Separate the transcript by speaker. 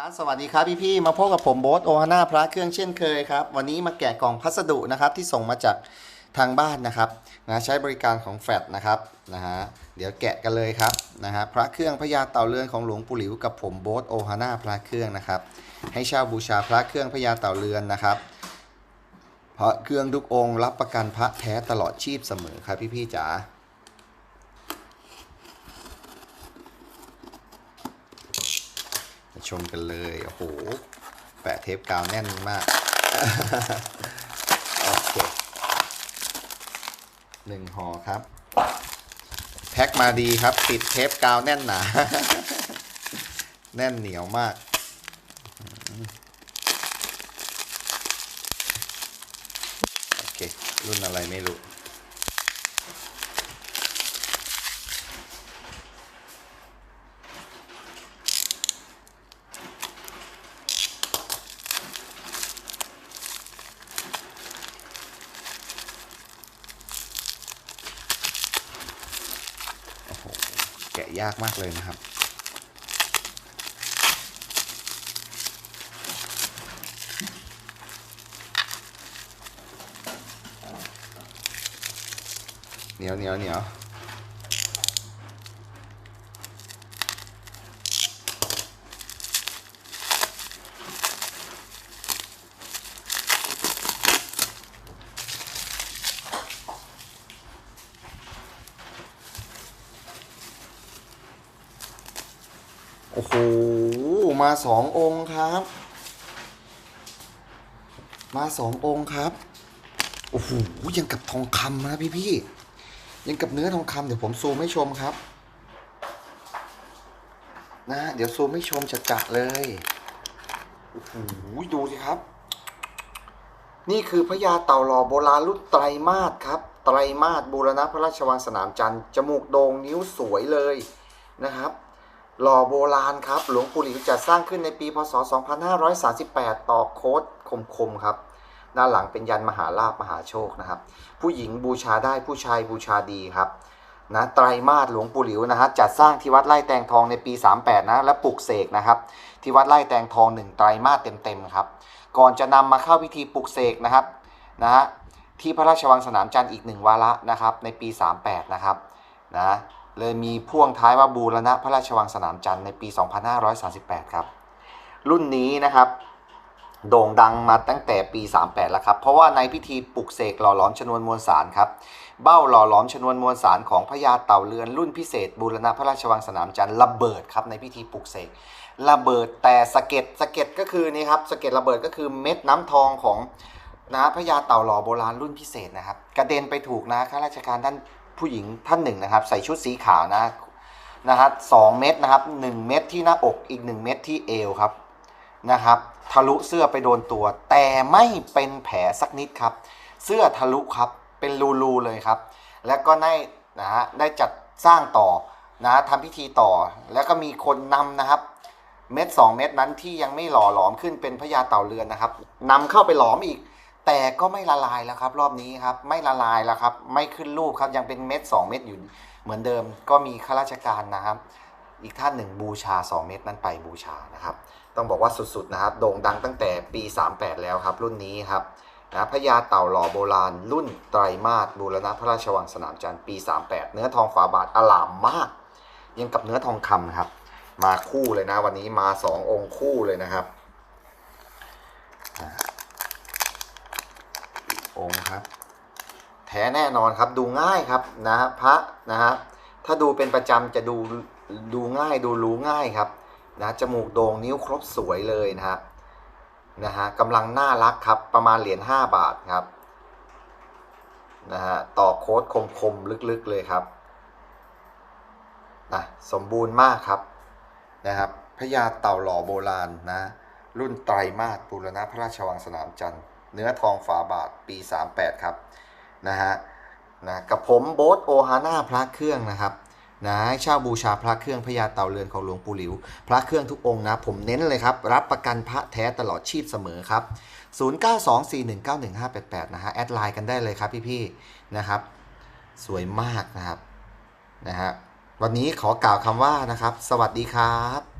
Speaker 1: ครับสวัสดีครับพี่ๆมาพบกับผมโบ๊ทโอฮาน่าพระเครื่องเช่นเคยครับ วันนี้มาแกะกล่องพัสดุนะครับที่ส่งมาจากทางบ้านนะครับนะใช้บริการของแฟดนะครับนะฮะเดี๋ยวแกะกันเลยครับนะฮะพระเครื่องพญาเต่าเรือนของหลวงปู่หลิวกับผมโบ๊ทโอฮาน่าพระเครื่องนะครับ ให้เช่าบูชาพระเครื่องพญาเต่าเรือนนะครับพระเครื่องทุกองค์รับประกันพระแท้ตลอดชีพเสมอครับพี่ๆจ๋า มา ชมกันเลย โอ้โห แปะเทปกาวแน่นมาก โอเคหนึ่งห่อครับ แพ็คมาดีครับ ติดเทปกาวแน่นหนา แน่นเหนียวมาก โอเค รุ่นอะไรไม่รู้ โอ้โห แกะ ยากมากเลยนะครับ เหนียวเหนียวเหนียว โอ้โห มาสององค์ครับ มาสององค์ครับ โอ้โห ยังกับทองคำนะพี่พี่ ยังกับเนื้อทองคำเดี๋ยวผมซูมให้ชมครับ นะ เดี๋ยวซูมให้ชมจัดเลย โอ้โห ดูสิครับ นี่คือพญาเต่าหล่อโบราณรุ่นไตรมาสครับ ไตรมาสบูรณะพระราชวังสนามจันทร์ จมูกโด่งนิ้วสวยเลยนะครับ หล่อโบราณครับ หลวงปู่หลิวจัดสร้างขึ้นในปี พศ 2538 ต่อโค้ดคมๆครับ ด้านหลังเป็นยันมหาลาภมหาโชคนะครับ ผู้หญิงบูชาได้ผู้ชายบูชาดีครับนะไตรมาสหลวงปู่หลิวนะฮะจัดสร้างที่วัดไร่แตงทองในปี 38 นะและปลุกเสกนะครับ ที่วัดไร่แตงทองหนึ่งไตรมาสเต็มๆครับ ก่อนจะนำมาเข้าพิธีปลุกเสกนะครับนะฮะที่พระราชวังสนามจันทร์อีกหนึ่งวาระนะครับในปี 38 นะครับนะ เลยมีพ่วงท้ายว่าบูรณะพระราชวังสนามจันทร์ในปี 2538 ครับ รุ่นนี้นะครับ โด่งดังมาตั้งแต่ปี 38 แล้วครับ เพราะว่าในพิธีปลุกเสกหล่อหลอมชนวนมวลสารครับ เบ้าหล่อหลอมชนวนมวลสารของพญาเต่าเรือน รุ่นพิเศษบูรณะพระราชวังสนามจันทร์ระเบิดครับในพิธีปลุกเสกระเบิดแต่สะเก็ดสะเก็ดก็คือนี่ครับสะเก็ดระเบิดก็คือเม็ดน้ำทองของนะพญาเต่าหล่อโบราณรุ่นพิเศษนะครับ กระเด็นไปถูกนะข้าราชการท่าน ผู้หญิงท่านหนึ่งนะครับ ใส่ชุดสีขาวนะนะฮะสองเม็ดนะครับหนึ่งเม็ดที่หน้าอกอีกหนึ่งเม็ดที่เอวครับนะครับ ทะลุเสื้อไปโดนตัว แต่ไม่เป็นแผลสักนิดครับ เสื้อทะลุครับเป็นรูๆเลยครับ แล้วก็ได้นะฮะได้จัดสร้างต่อนะฮะทำพิธีต่อ แล้วก็มีคนนำนะครับ เม็ด2 เม็ดนั้นที่ยังไม่หล่อหลอมขึ้นเป็นพญาเต่าเรือนนะครับนำเข้าไปหลอมอีก แต่ก็ไม่ละลายแล้วครับ รอบนี้ครับไม่ละลายแล้วครับ ไม่ขึ้นรูปครับยังเป็นเม็ด 2 เม็ดอยู่เหมือนเดิมก็มีข้าราชการนะครับ อีกท่านหนึ่งบูชา 2 เม็ดนั้นไปบูชานะครับ ต้องบอกว่าสุดๆนะครับ โด่งดังตั้งแต่ปี 38 แล้วครับ รุ่นนี้ครับนะพญาเต่าหล่อโบราณ รุ่นไตรมาสบูรณะพระราชวังสนามจันทร์ปี 38 เนื้อทองฝาบาทอลามมาก ยังกับเนื้อทองคำครับ มาคู่เลยนะวันนี้มา 2 องค์คู่เลยนะครับอ่า องค์ครับ แท้แน่นอนครับดูง่ายครับนะฮะพระนะฮะถ้าดูเป็นประจำจะดูดูง่ายดูรู้ง่ายครับนะจมูกโด่งนิ้วครบสวยเลยนะฮะนะฮะกำลังน่ารักครับประมาณเหรียญ5บาทครับนะฮะต่อโค้ดคมๆลึกๆเลยครับนะสมบูรณ์มากครับนะครับพญาเต่าหล่อโบราณนะรุ่นไตรมาสบูรณะพระราชวังสนามจันทร์ เนื้อทองฝาบาทปี 38 ครับนะฮะนะกับผมโบ๊ทโอฮาน่าพระเครื่องนะครับนะให้เช่าบูชาพระเครื่องพญาเต่าเรือนของหลวงปู่หลิว พระเครื่องทุกองค์นะผมเน้นเลยครับ รับประกันพระแท้ตลอดชีพเสมอครับ 0924191588 นะฮะแอดไลน์กันได้เลยครับพี่ๆนะครับ สวยมากนะครับนะฮะวันนี้ขอกล่าวคำว่านะครับ สวัสดีครับ